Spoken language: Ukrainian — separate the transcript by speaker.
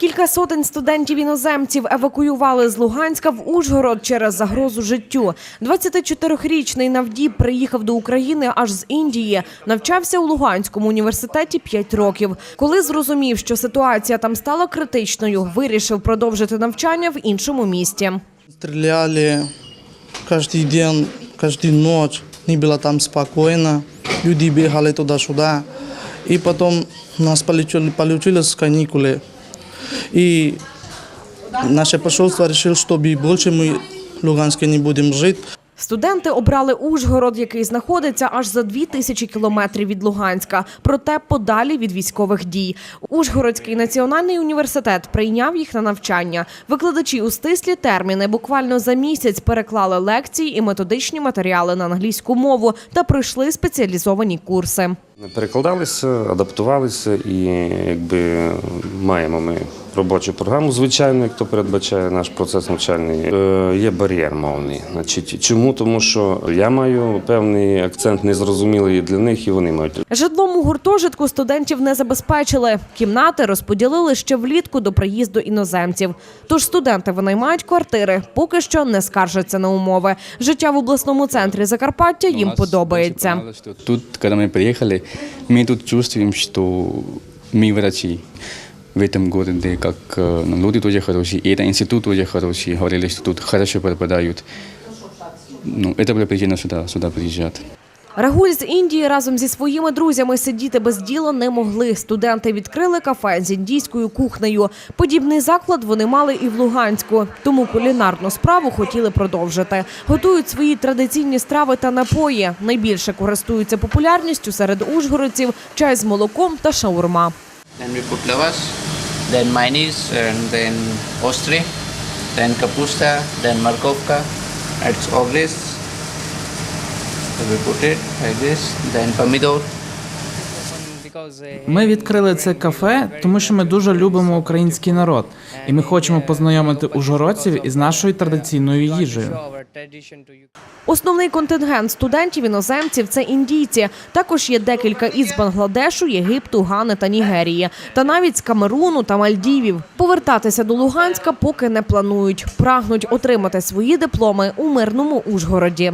Speaker 1: Кілька сотень студентів-іноземців евакуювали з Луганська в Ужгород через загрозу життю. 24-річний Навдіб приїхав до України аж з Індії. Навчався у Луганському університеті 5 років. Коли зрозумів, що ситуація там стала критичною, вирішив продовжити навчання в іншому місті.
Speaker 2: Стреляли каждый день, каждую ночь. Не было там спокойно. Люди бегали туда-сюда. И потом у нас получили, получились каникулы. И наше посольство решило, чтобы больше мы в Луганске не будем жить.
Speaker 1: Студенти обрали Ужгород, який знаходиться аж за дві тисячі кілометрів від Луганська, проте подалі від військових дій. Ужгородський національний університет прийняв їх на навчання. Викладачі у стислі терміни буквально за місяць переклали лекції і методичні матеріали на англійську мову та пройшли спеціалізовані курси.
Speaker 3: Перекладалися, адаптувалися і якби маємо ми робочу програму, звичайно, як то передбачає наш процес навчальний. Е, є бар'єр мовний. Значить, чому? Тому що я маю певний акцент незрозумілий для них, і вони мають.
Speaker 1: Житлом у гуртожитку студентів не забезпечили. Кімнати розподілили ще влітку до приїзду іноземців. Тож студенти винаймають квартири, поки що не скаржаться на умови. Життя в обласному центрі Закарпаття їм
Speaker 4: Нас
Speaker 1: подобається.
Speaker 4: очень понравилось, что Тут, когда мы приехали, мы тут чувствуем, что мы врачи в этом городе, как э, ну, люди тоже хорошие, и этот институт тоже хороший, говорили, что тут хорошо преподают. Ну, это была причина сюда, сюда приезжать.
Speaker 1: Рагуль з Індії разом зі своїми друзями сидіти без діла не могли. Студенти відкрили кафе з індійською кухнею. Подібний заклад вони мали і в Луганську, тому кулінарну справу хотіли продовжити. Готують свої традиційні страви та напої. Найбільше користуються популярністю серед ужгородців чай з молоком та шаурма.
Speaker 5: Then mayonnaise, and then ostry, then kapusta, then markovka. It's pomidor.
Speaker 6: Ми відкрили це кафе, тому що ми дуже любимо український народ, і ми хочемо познайомити ужгородців із нашою традиційною їжею.
Speaker 1: Основний контингент студентів-іноземців – це індійці. Також є декілька із Бангладешу, Єгипту, Гани та Нігерії. Та навіть з Камеруну та Мальдівів. Повертатися до Луганська поки не планують. Прагнуть отримати свої дипломи у мирному Ужгороді.